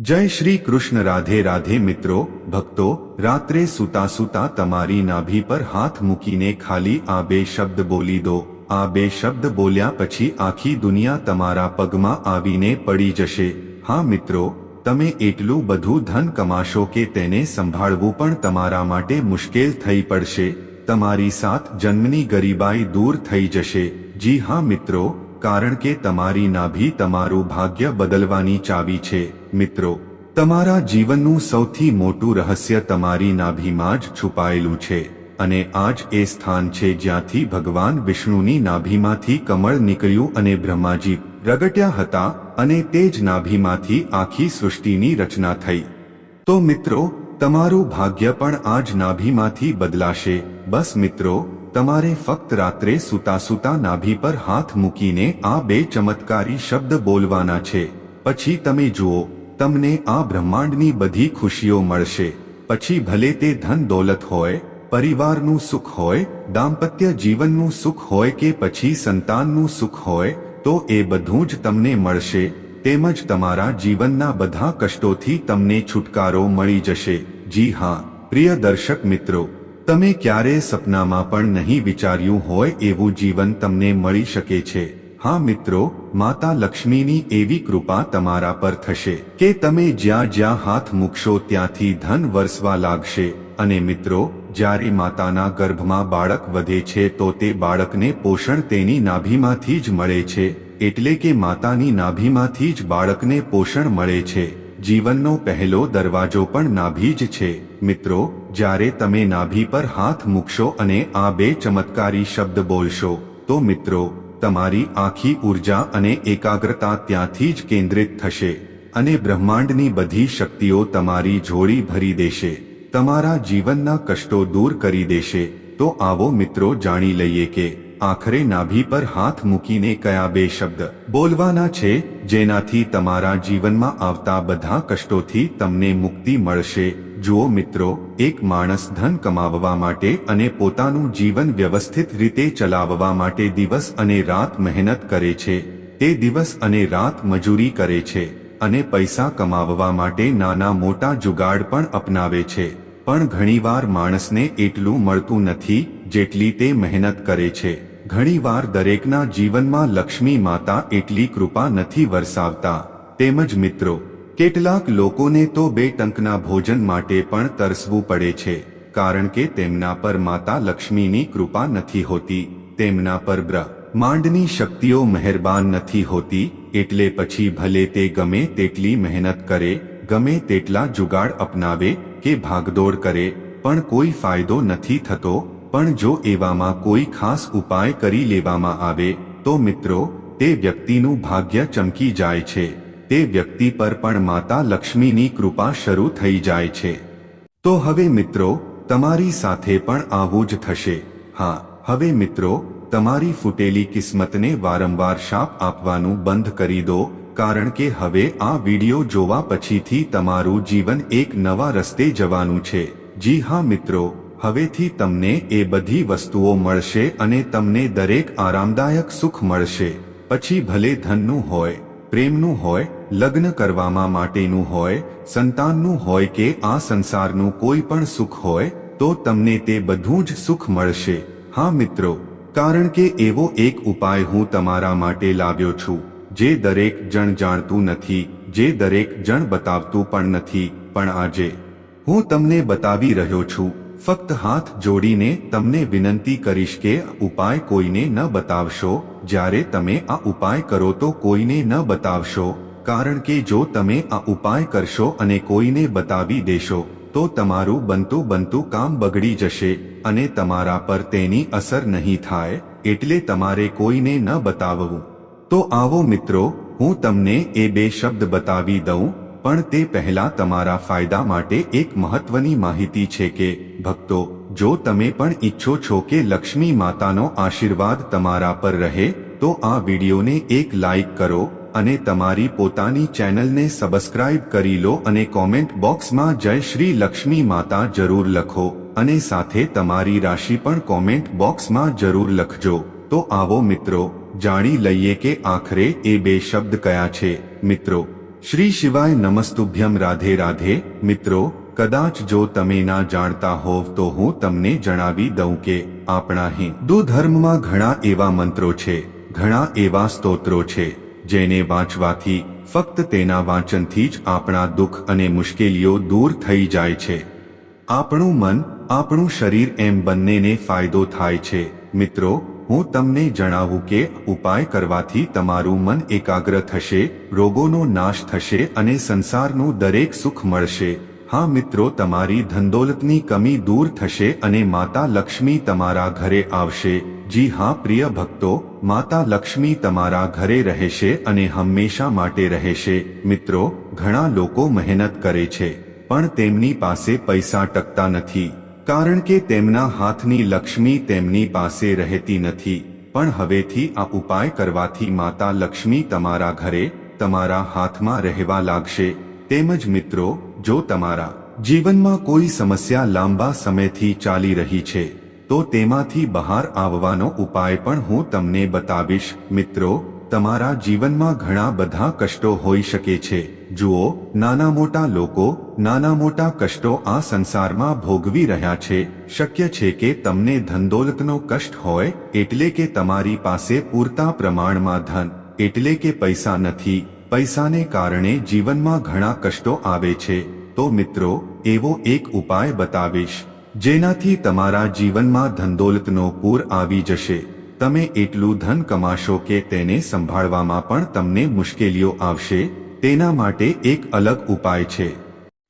જય શ્રી કૃષ્ણ, રાધે રાધે મિત્રો. ભક્તો, રાત્રે સૂતા સૂતા તમારી નાભી પર હાથ મૂકીને ખાલી આ બે શબ્દ બોલી દો. આ બે શબ્દ બોલ્યા પછી આખી દુનિયા તમારા પગમાં આવીને પડી જશે. હા મિત્રો, તમે એટલું બધું ધન કમાશો કે તેને સંભાળવું પણ તમારા માટે મુશ્કેલ થઈ પડશે. તમારી સાત જન્મની ગરીબાઈ દૂર થઈ જશે. જી હા મિત્રો, કારણ કે તમારી નાભી તમારું ભાગ્ય બદલવાની ચાવી છે. મિત્રો, તમારા જીવનનું સૌથી મોટું રહસ્ય તમારી નાભીમાં જ છુપાયેલું છે અને આ જ એ સ્થાન છે જ્યાંથી ભગવાન વિષ્ણુની નાભીમાંથી કમળ નીકળ્યું અને બ્રહ્માજી પ્રગટ્યા હતા અને તે જ નાભીમાંથી આખી સૃષ્ટિની રચના થઈ. તો મિત્રો, તમારું ભાગ્ય પણ આ જ નાભીમાંથી બદલાશે. બસ મિત્રો, તમારે ફક્ત રાત્રે સૂતા સૂતા નાભી પર હાથ મૂકીને આ બે ચમત્કારી શબ્દ બોલવાના છે. પછી તમે જુઓ તમને આ બ્રહ્માંડની બધી ખુશીઓ મળશે. પછી ભલે તે ધન દોલત હોય, પરિવારનું સુખ હોય, દાંપત્ય જીવનનું સુખ હોય કે પછી સંતાનનું સુખ હોય, તો એ બધું જ તમને મળશે. તેમજ તમારા જીવનના બધા કષ્ટોથી તમને છુટકારો મળી જશે. જી હા, પ્રિય દર્શક મિત્રો, તમે ક્યારેય સપનામાં પણ નહીં વિચાર્યું હોય એવું જીવન તમને મળી શકે છે. હા મિત્રો, માતા લક્ષ્મીની એવી કૃપા તમારા પર થશે કે તમે જ્યાં જ્યાં હાથ મૂકશો ત્યાંથી ધન વરસવા લાગશે. અને મિત્રો, જ્યારે માતાના ગર્ભમાં બાળક વધે છે તો તે બાળકને પોષણ તેની નાભીમાંથી જ મળે છે, એટલે કે માતાની નાભીમાંથી જ બાળકને પોષણ મળે છે. જીવનનો પહેલો દરવાજો પણ નાભી જ છે. મિત્રો, જ્યારે તમે નાભી પર હાથ મૂકશો અને આ બે ચમત્કારી શબ્દ બોલશો, તો મિત્રો તમારી આખી ઊર્જા અને એકાગ્રતા ત્યાંથી જ કેન્દ્રિત થશે અને બ્રહ્માંડની બધી શક્તિઓ તમારી જોડી ભરી દેશે. તમારા જીવનના કષ્ટો દૂર કરી દેશે. તો આવો મિત્રો જાણી લઈએ કે આખરે નાભી પર હાથ મૂકીને કયા બે શબ્દ બોલવાના છે, જેનાથી તમારા જીવનમાં આવતા બધા કષ્ટોથી તમને મુક્તિ મળશે. જુઓ મિત્રો, એક માણસ ધન કમાવવા માટે અને પોતાનું જીવન વ્યવસ્થિત રીતે ચલાવવા માટે દિવસ અને રાત મહેનત કરે છે, તે દિવસ અને રાત મજૂરી કરે છે અને પૈસા કમાવવા માટે નાના મોટા જુગાડ પણ અપનાવે છે. પણ ઘણીવાર માણસને એટલું મળતું નથી, જેટલી તે મહેનત કરે છે. ઘણીવાર દરેકના જીવનમાં લક્ષ્મી માતા એટલી કૃપા નથી વરસાવતા. તેમજ મિત્રો કેટલાક લોકોને તો બે ટંકના ભોજન માટે પણ તરસવું પડે છે, કારણ કે તેમના પર માતા લક્ષ્મીની કૃપા નથી હોતી, તેમના પર બ્રહ્માંડની શક્તિઓ મહેરબાન નથી હોતી, એટલે પછી ભલે તે ગમે તેટલી મહેનત કરે, ગમે તેટલા જુગાડ અપનાવે કે ભાગદોડ કરે, પણ કોઈ ફાયદો નથી થતો, પણ જો એવામાં કોઈ ખાસ ઉપાય કરી લેવામાં આવે, તો મિત્રો, તે વ્યક્તિનું ભાગ્ય ચમકી જાય છે. તે વ્યક્તિ પર પણ માતા લક્ષ્મીની કૃપા શરૂ થઈ જાય છે. તો હવે મિત્રો, તમારી સાથે પણ આવું જ થશે. હા, હવે મિત્રો, તમારી ફૂટેલી કિસ્મતને વારંવાર શાપ આપવાનું બંધ કરી દો, કારણ કે હવે આ વિડિયો જોવા પછીથી તમારું જીવન એક નવા રસ્તે જવાનું છે. જી હા મિત્રો, હવેથી તમને એ બધી વસ્તુઓ મળશે અને તમને દરેક આરામદાયક સુખ મળશે. પછી ભલે ધનનું હોય પ્રેમનું હોય, લગ્ન કરવામાં માટેનું હોય, સંતાનનું હોય કે આ સંસારનું કોઈ પણ સુખ હોય, તો તમને તે બધું જ સુખ મળશે. હા મિત્રો, કારણ કે એવો એક ઉપાય હું તમારા માટે લાવ્યો છું. જે દરેક જણ જાણતું નથી, જે દરેક જણ બતાવતું પણ નથી, પણ આજે હું તમને બતાવી રહ્યો છું. ફક્ત હાથ જોડીને તમને વિનંતી કરીશ કે ઉપાય કોઈને ન બતાવશો, જ્યારે તમે આ ઉપાય કરો તો કોઈને ન બતાવશો, કારણ કે જો તમે આ ઉપાય કરશો અને કોઈને બતાવી દેશો, તો તમારું બનતું બનતું કામ બગડી જશે અને તમારા પર તેની અસર નહીં થાય, એટલે તમારે કોઈને ન બતાવવું. તો આવો મિત્રો, હું તમને એ બે શબ્દ બતાવી દઉં પણ તે પહેલા તમારા ફાયદા માટે એક મહત્વની માહિતી છે કે, ભક્તો, જો તમે પણ ઈચ્છો છો કે લક્ષ્મી માતાનો આશીર્વાદ તમારા પર રહે, તો આ વિડીયોને એક લાઈક કરો અને તમારી પોતાની ચેનલને સબસ્ક્રાઇબ કરી લો અને કોમેન્ટ બોક્સમાં જય શ્રી લક્ષ્મી માતા જરૂર લખો અને સાથે તમારી રાશિ પણ કોમેન્ટ બોક્સમાં જરૂર લખજો. તો આવો મિત્રો, જાણી લઈએ કે આખરે એ બે શબ્દ કયા છે. મિત્રો શ્રી શિવાય નમસ્તુભ્યમ રાધે રાધે. મિત્રો, કદાચ જો તમે ના જાણતા હોવ તો હું તમને જણાવી દઉં કે આપણા હિન્દુ ધર્મમાં ઘણા એવા મંત્રો છે, ઘણા એવા સ્તોત્રો છે, જેને વાંચવાથી ફક્ત તેના વાંચનથી જ આપણા દુઃખ અને મુશ્કેલીઓ દૂર થઈ જાય છે. આપણું મન, આપણું શરીર એમ બંનેને ફાયદો થાય છે. મિત્રો હું તમને જણાવું કે ઉપાય કરવાથી તમારું મન એકાગ્ર થશે, રોગોનો નાશ થશે અને સંસારનું દરેક સુખ મળશે. હા મિત્રો, તમારી ધંદોલતની કમી દૂર થશે અને માતા લક્ષ્મી તમારા ઘરે આવશે. જી હા પ્રિય ભક્તો, માતા લક્ષ્મી તમારા ઘરે રહેશે અને હંમેશા માટે રહેશે. મિત્રો, ઘણા લોકો મહેનત કરે છે, પણ તેમની પાસે પૈસા ટકતા નથી. કારણ કે તેમના હાથની લક્ષ્મી તેમની પાસે રહેતી નથી, પણ હવેથી આ ઉપાય કરવાથી માતા લક્ષ્મી તમારા ઘરે, તમારા હાથમાં રહેવા લાગશે. તેમજ મિત્રો, જો તમારા જીવનમાં કોઈ સમસ્યા લાંબા સમયથી ચાલી રહી છે, તો તેમાંથી બહાર આવવાનો ઉપાય પણ હું તમને બતાવીશ. મિત્રો, તમારા જીવનમાં ઘણા બધા કષ્ટો હોઈ શકે છે. જુઓ, નાના મોટા લોકો, નાના મોટા કષ્ટો આ સંસારમાં ભોગવી રહ્યા છે. શક્ય છે કે તમને ધનદોલતનો કષ્ટ હોય, એટલે કે તમારી પાસે પૂરતા પ્રમાણમાં ધન, એટલે કે પૈસા નથી. પૈસાને કારણે જીવનમાં ઘણા કષ્ટો આવે છે. તો મિત્રો, એવો એક ઉપાય બતાવીશ. જેનાથી તમારા જીવનમાં ધનદોલતનો પૂર આવી જશે. તમે એટલું ધન કમાશો કે તેને સંભાળવામાં પણ તમને મુશ્કેલીઓ આવશે. તેના માટે એક અલગ ઉપાય છે.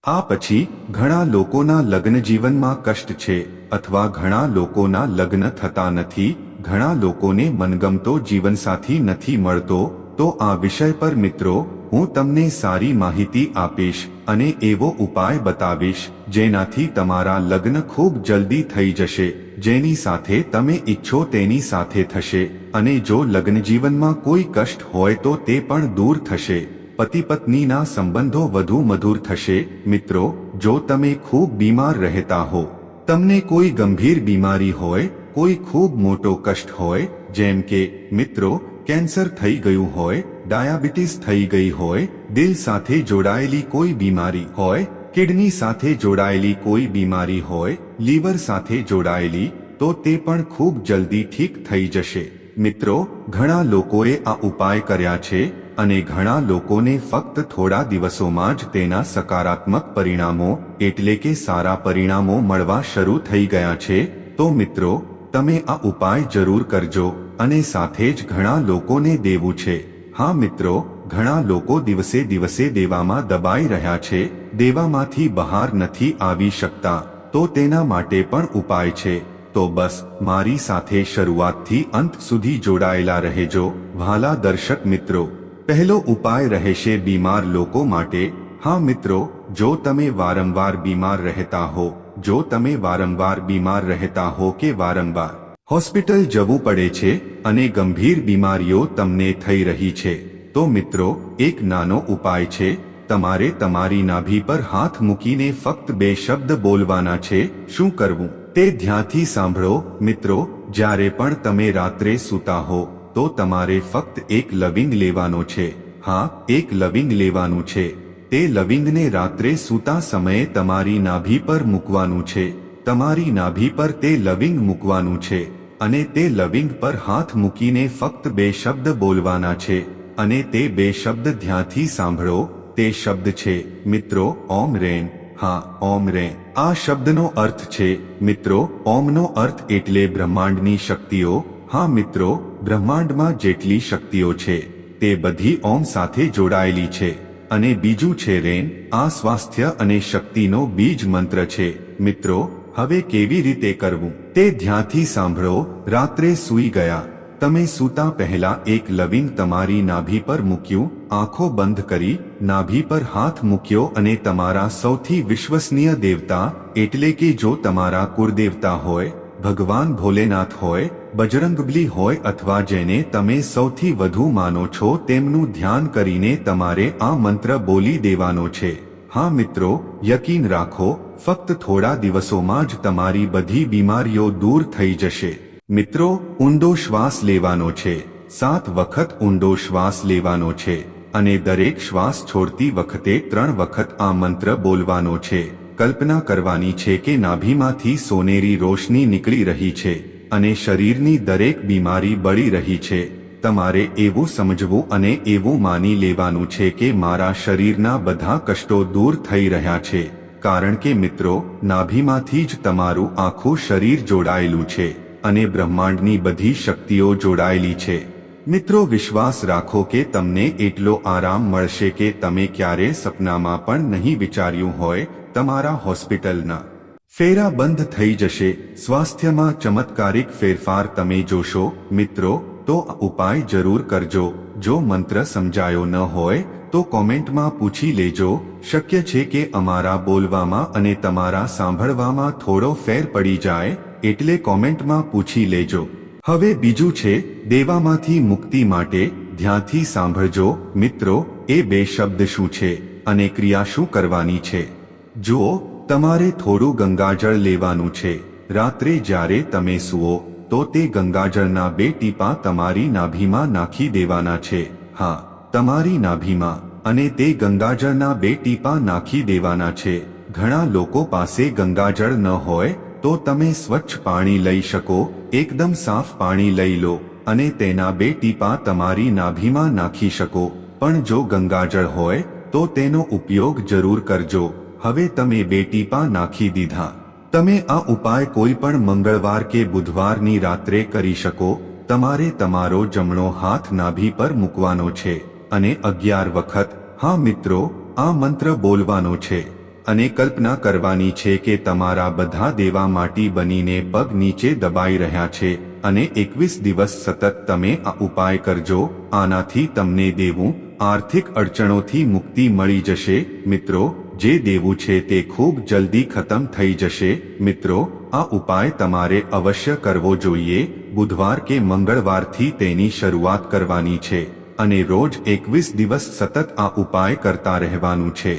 આ પછી, ઘણા લોકોના લગ્ન જીવનમાં કષ્ટ છે, અથવા ઘણા લોકોના લગ્ન થતા નથી, ઘણા લોકોને મનગમતો જીવનસાથી નથી મળતો, તો આ વિષય પર મિત્રો, હું તમને સારી માહિતી આપીશ અને એવો ઉપાય બતાવીશ, જેનાથી તમારા લગ્ન ખૂબ જલ્દી થઈ જશે, જેની સાથે તમે ઈચ્છો તેની સાથે થશે, અને જો લગ્ન જીવનમાં કોઈ કષ્ટ હોય તો તે પણ દૂર થશે. પતિ પત્નીના સંબંધો વધુ મધુર થશે? મિત્રો, જો તમે ખૂબ બીમાર રહેતા હો, તમને કોઈ ગંભીર બીમારી હોય, કોઈ ખૂબ મોટો કષ્ટ હોય, જેમ કે, મિત્રો, કેન્સર થઈ ગયું હોય, ડાયાબિટીસ થઈ ગઈ હોય, દિલ સાથે જોડાયેલી કોઈ બીમારી હોય, કિડની સાથે જોડાયેલી કોઈ બીમારી હોય, લીવર સાથે જોડાયેલી, તો તે પણ ખૂબ જલ્દી ઠીક થઈ જશે. મિત્રો, ઘણા લોકોએ આ ઉપાય કર્યા છે અને ઘણા લોકોને ફક્ત થોડા દિવસોમાં જ તેના સકારાત્મક પરિણામો, એટલે કે સારા પરિણામો મળવા શરૂ થઈ ગયા છે. તો મિત્રો, તમે આ ઉપાય જરૂર કરજો અને સાથે જ ઘણા લોકોને દેવું છે. હા મિત્રો, ઘણા લોકો દિવસે દિવસે દેવામાં દબાઈ રહ્યા છે, દેવામાંથી બહાર નથી આવી શકતા. તો તેના માટે પણ ઉપાય છે. તો બસ, મારી સાથે શરૂઆતથી અંત સુધી જોડાયેલા રહેજો. વાલા દર્શક મિત્રો પહેલો ઉપાય રહેશે બીમાર લોકો માટે. હા મિત્રો, જો તમે વારંવાર બીમાર રહેતા હો, જો તમે વારંવાર બીમાર રહેતા હો કે વારંવાર હોસ્પિટલ જવું પડે છે અને ગંભીર બીમારીઓ તમને થઈ રહી છે, તો મિત્રો, એક નાનો ઉપાય છે, તમારે તમારી નાભી પર હાથ મૂકીને ફક્ત બે શબ્દ બોલવાના છે, શું કરવું? તે ધ્યાનથી સાંભળો, મિત્રો, જ્યારે પણ તમે રાત્રે સૂતા હો તો તમારે ફક્ત એક લવિંગ લેવાનો છે. હા, એક લવિંગ લેવાનું છે. તે લવિંગને રાત્રે સૂતા સમયે તમારી નાભી પર મૂકવાનું છે. તમારી નાભી પર તે લવિંગ મૂકવાનું છે. અને તે લવિંગ પર હાથ મૂકીને ફક્ત બે શબ્દ બોલવાના છે. અને તે બે શબ્દ ધ્યાનથી સાંભળો. તે શબ્દ છે, મિત્રો, ઓમ રેન. હા, ઓમ રેન. આ શબ્દનો અર્થ છે, મિત્રો, ઓમનો અર્થ એટલે બ્રહ્માંડની શક્તિઓ. હા, મિત્રો બ્રહ્માંડમાં જેટલી શક્તિઓ છે, તે બધી ઓમ સાથે જોડાયેલી છે. અને બીજું છે રેન, આ સ્વાસ્થ્ય અને શક્તિનો બીજ મંત્ર છે. મિત્રો, હવે કેવી રીતે કરવું? તે ધ્યાનથી સાંભળો, રાત્રે સૂઈ ગયા. તમે સૂતા પહેલા એક લવિંગ તમારી નાભી પર મૂક્યું, આંખો બંધ કરી, નાભી પર હાથ મૂક્યો અને તમારા સૌથી વિશ્વસનીય દેવતા, એટલે કે જો તમારા કુળદેવતા હોય ભગવાન ભોલેનાથ હોય, બજરંગબલી હોય અથવા જેને તમે સૌથી વધુ માનો છો તેમનું ધ્યાન કરીને તમારે આ મંત્ર બોલી દેવાનો છે. હા મિત્રો, યકીન રાખો, ફક્ત થોડા દિવસોમાં જ તમારી બધી બીમારીઓ દૂર થઈ જશે. મિત્રો, ઊંડો શ્વાસ લેવાનો છે. સાત વખત ઊંડો શ્વાસ લેવાનો છે. અને દરેક શ્વાસ છોડતી વખતે ત્રણ વખત આ મંત્ર બોલવાનો છે. કલ્પના કરવાની છે કે નાભીમાંથી સોનેરી રોશની નીકળી રહી છે અને શરીરની દરેક બીમારી બળી રહી છે. તમારે એવું સમજવું અને એવું માની લેવાનું છે કે મારા શરીરના બધા કષ્ટો દૂર થઈ રહ્યા છે. કારણ કે મિત્રો, નાભીમાંથી જ તમારું આખું શરીર જોડાયેલું છે અને બ્રહ્માંડની બધી શક્તિઓ જોડાયેલી છે. મિત્રો, વિશ્વાસ રાખો કે તમને એટલો આરામ મળશે કે તમે ક્યારે સપનામાં પણ નહીં વિચાર્યું હોય તમારા હોસ્પિટલના ફેરા બંધ થઈ જશે. સ્વાસ્થ્યમાં ચમત્કારિક ફેરફાર તમે જોશો. મિત્રો, તો ઉપાય જરૂર કરજો. જો મંત્ર સમજાયો ન હોય, તો કોમેન્ટમાં પૂછી લેજો. શક્ય છે કે અમારા બોલવામાં અને તમારા સાંભળવામાં થોડો ફેર પડી જાય, એટલે કોમેન્ટમાં પૂછી લેજો. હવે બીજું છે, દેવામાંથી મુક્તિ માટે ધ્યાનથી સાંભળજો. મિત્રો, એ બે શબ્દ શું છે અને ક્રિયા શું કરવાની છે? જુઓ, તમારે થોડું ગંગાજળ લેવાનું છે. રાત્રે જ્યારે તમે સુઓ, તો તે ગંગાજળના બે ટીપા તમારી નાભીમાં નાખી દેવાના છે. હા, તમારી નાભીમાં, અને તે ગંગાજળના બે ટીપા નાખી દેવાના છે. ઘણા લોકો પાસે ગંગાજળ ન હોય, તો તમે સ્વચ્છ પાણી લઈ શકો, એકદમ સાફ પાણી લઈ લો, અને તેના બે ટીપા તમારી નાભીમાં નાખી શકો. પણ જો ગંગાજળ હોય, તો તેનો ઉપયોગ જરૂર કરજો. હવે તમે બે ટીપા નાખી દીધા. તમે આ ઉપાય કોઈ પણ મંગળવાર કે બુધવારની રાત્રે કરી શકો. તમારે તમારો જમણો હાથ નાભી પર મૂકવાનો છે. અને અગિયાર વખત, હા મિત્રો, આ મંત્ર બોલવાનો છે. અને કલ્પના કરવાની છે કે તમારા બધા દેવા માટી બનીને પગ નીચે દબાઈ રહ્યા છે. અને એકવીસ દિવસ સતત તમે આ ઉપાય કરજો. આનાથી તમને દેવું, આર્થિક અડચણોથી મુક્તિ મળી જશે. મિત્રો જે દેવું છે તે ખૂબ જલ્દી ખતમ થઈ જશે. મિત્રો, આ ઉપાય તમારે અવશ્ય કરવો જોઈએ. બુધવાર કે મંગળવારથી તેની શરૂઆત કરવાની છે અને રોજ એકવીસ દિવસ સતત આ ઉપાય કરતા રહેવાનું છે.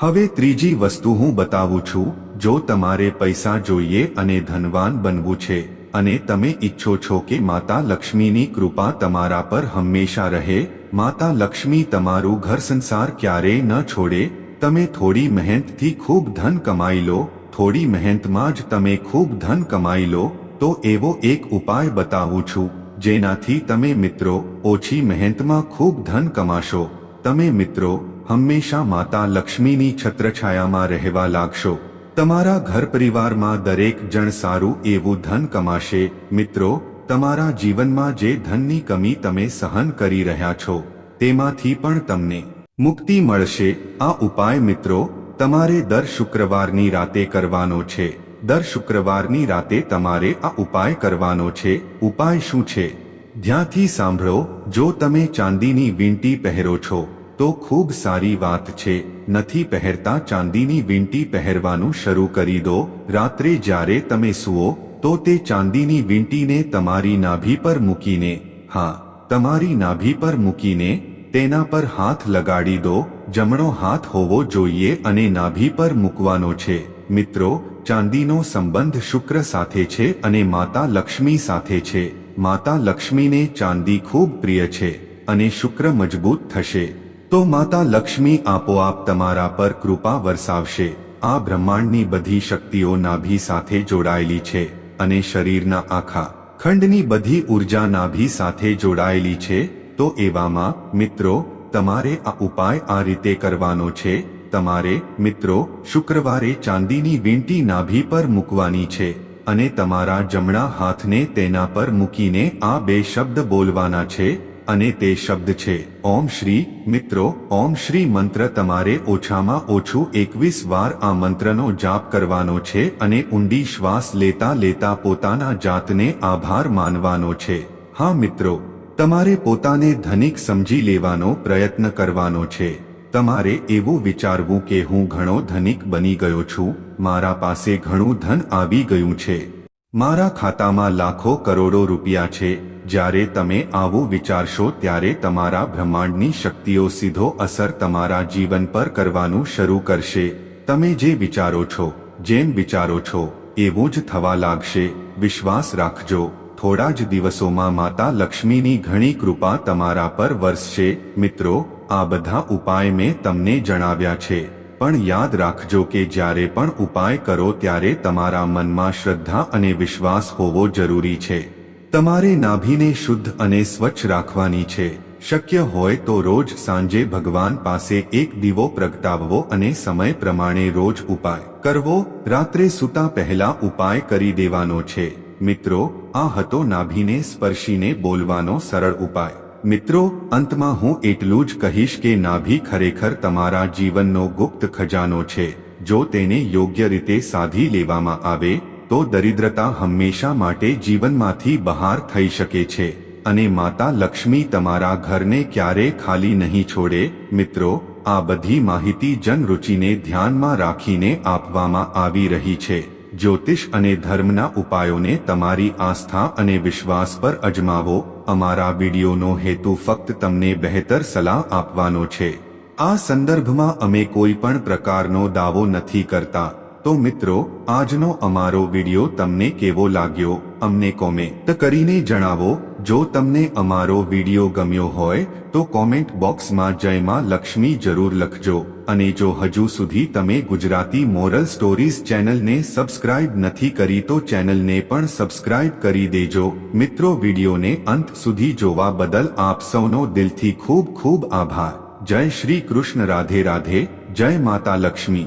હવે ત્રીજી વસ્તુ હું બતાવું છું. જો તમારે પૈસા જોઈએ અને ધનવાન બનવું છે અને તમે ઈચ્છો છો કે માતા લક્ષ્મીની કૃપા તમારા પર હંમેશા રહે, માતા લક્ષ્મી તમારું ઘર સંસાર ક્યારેય ન છોડે તમે થોડી મહેનતથી ખૂબ ધન કમાઈ લો, થોડી મહેનતમાં જ તમે ખૂબ ધન કમાઈ લો, તો એવો એક ઉપાય બતાવું છું, જેનાથી તમે મિત્રો ઓછી મહેનતમાં ખૂબ ધન કમાશો. તમે મિત્રો હંમેશા માતા લક્ષ્મીની છત્રછાયામાં રહેવા લાગશો. તમારા ઘર પરિવારમાં દરેક જણ સારું એવું ધન કમાશે. મિત્રો, તમારા જીવનમાં જે ધનની કમી તમે સહન કરી રહ્યા છો, તેમાંથી પણ તમને મુક્તિ મળશે. આ ઉપાય મિત્રો, તમારે દર શુક્રવારની રાતે કરવાનો છે. દર શુક્રવારની રાતે તમારે આ ઉપાય કરવાનો છે. ઉપાય શું છે? ધ્યાનથી સાંભળો, જો તમે ચાંદીની વીંટી પહેરો છો, તો ખૂબ સારી વાત છે. નથી પહેરતા ચાંદીની વીંટી પહેરવાનું શરૂ કરી દો. રાત્રે જ્યારે તમે સુઓ તો તે ચાંદીની વીંટીને તમારી નાભી પર મૂકીને, હા, તમારી નાભી પર મૂકીને તેના પર હાથ લગાડી દો, જમણો હાથ હોવો જોઈએ અને નાભી પર મૂકવાનો છે. મિત્રો, ચાંદીનો સંબંધ શુક્ર સાથે છે અને માતા લક્ષ્મી સાથે છે. માતા લક્ષ્મીને ચાંદી ખૂબ પ્રિય છે અને શુક્ર મજબૂત થશે. તો માતા લક્ષ્મી આપોઆપ તમારા પર કૃપા વરસાવશે. આ બ્રહ્માંડની બધી શક્તિઓ નાભી સાથે જોડાયેલી છે અને શરીરના આખા ખંડની બધી ઊર્જા નાભી સાથે જોડાયેલી છે. તો એવામાં, મિત્રો, તમારે આ ઉપાય આ રીતે કરવાનો છે. તમારે, મિત્રો, શુક્રવારે ચાંદીની વીંટી નાભી પર મૂકવાની છે અને તમારા જમણા હાથને તેના પર મૂકીને આ બે શબ્દ બોલવાના છે અને તે શબ્દ છે, ઓમ શ્રી મિત્રો, ઓમ શ્રી મંત્ર તમારે ઓછામાં ઓછું એકવીસ વાર આ મંત્રનો જાપ કરવાનો છે અને ઊંડી શ્વાસ લેતા લેતા પોતાના જાતને આભાર માનવાનો છે. હા, મિત્રો તમારે પોતાને ધનિક સમજી લેવાનો પ્રયત્ન કરવાનો છે. તમારે એવું વિચારવું કે હું ઘણો ધનિક બની ગયો છું, મારા પાસે ઘણું ધન આવી ગયું છે. મારા ખાતામાં લાખો કરોડો રૂપિયા છે, જ્યારે તમે આવું વિચારશો ત્યારે તમારા બ્રહ્માંડની શક્તિઓ સીધો અસર તમારા જીવન પર કરવાનું શરૂ કરશે. તમે જે વિચારો છો, જેમ વિચારો છો, એવું જ થવા લાગશે. વિશ્વાસ રાખજો. થોડા જ દિવસોમાં માતા લક્ષ્મીની ઘણી કૃપા તમારા પર વરસશે. મિત્રો, આ બધા ઉપાય મેં તમને જણાવ્યા છે. પણ યાદ રાખજો કે જ્યારે પણ ઉપાય કરો ત્યારે તમારા મનમાં શ્રદ્ધા અને વિશ્વાસ હોવો જરૂરી છે. તમારે નાભીને શુદ્ધ અને સ્વચ્છ રાખવાની છે. શક્ય હોય તો રોજ સાંજે ભગવાન પાસે એક દીવો પ્રગટાવવો અને સમય પ્રમાણે રોજ ઉપાય કરવો. રાત્રે સૂતા પહેલા ઉપાય કરી દેવાનો છે. મિત્રો, આ હતો નાભીને સ્પર્શીને બોલવાનો સરળ ઉપાય. મિત્રો, અંતમાં હું એટલું જ કહીશ કે નાભી ખરેખર તમારા જીવનનો ગુપ્ત ખજાનો છે. જો તેને યોગ્ય રીતે સાધી લેવામાં આવે, તો દરિદ્રતા હંમેશા માટે જીવનમાંથી બહાર થઈ શકે છે. અને માતા લક્ષ્મી તમારા ઘરને ક્યારે ખાલી નહીં છોડે, મિત્રો, આ બધી માહિતી જનરુચિને ધ્યાનમાં રાખીને આપવામાં આવી રહી છે. જ્યોતિષ અને ધર્મના ઉપાયોને તમારી આસ્થા અને વિશ્વાસ પર અજમાવો. અમારા વિડીયોનો હેતુ ફક્ત તમને બહેતર સલાહ આપવાનો છે. આ સંદર્ભમાં અમે કોઈ પણ પ્રકારનો દાવો નથી કરતા. તો મિત્રો, આજનો અમારો વીડિયો તમને કેવો લાગ્યો? અમને કોમેન્ટ કરીને જણાવો. જો તમને અમારો વીડિયો ગમ્યો હોય, તો કોમેન્ટ બોક્સમાં જયમાં લક્ષ્મી જરૂર લખજો. અને જો હજુ સુધી તમે ગુજરાતી મોરલ સ્ટોરીઝ ચેનલને સબસ્ક્રાઇબ નથી કરી, તો ચેનલને પણ સબસ્ક્રાઇબ કરી દેજો. મિત્રો, વિડીયોને અંત સુધી જોવા બદલ આપ સૌનો દિલથી ખૂબ ખૂબ આભાર. જય શ્રી કૃષ્ણ રાધે રાધે. જય માતા લક્ષ્મી.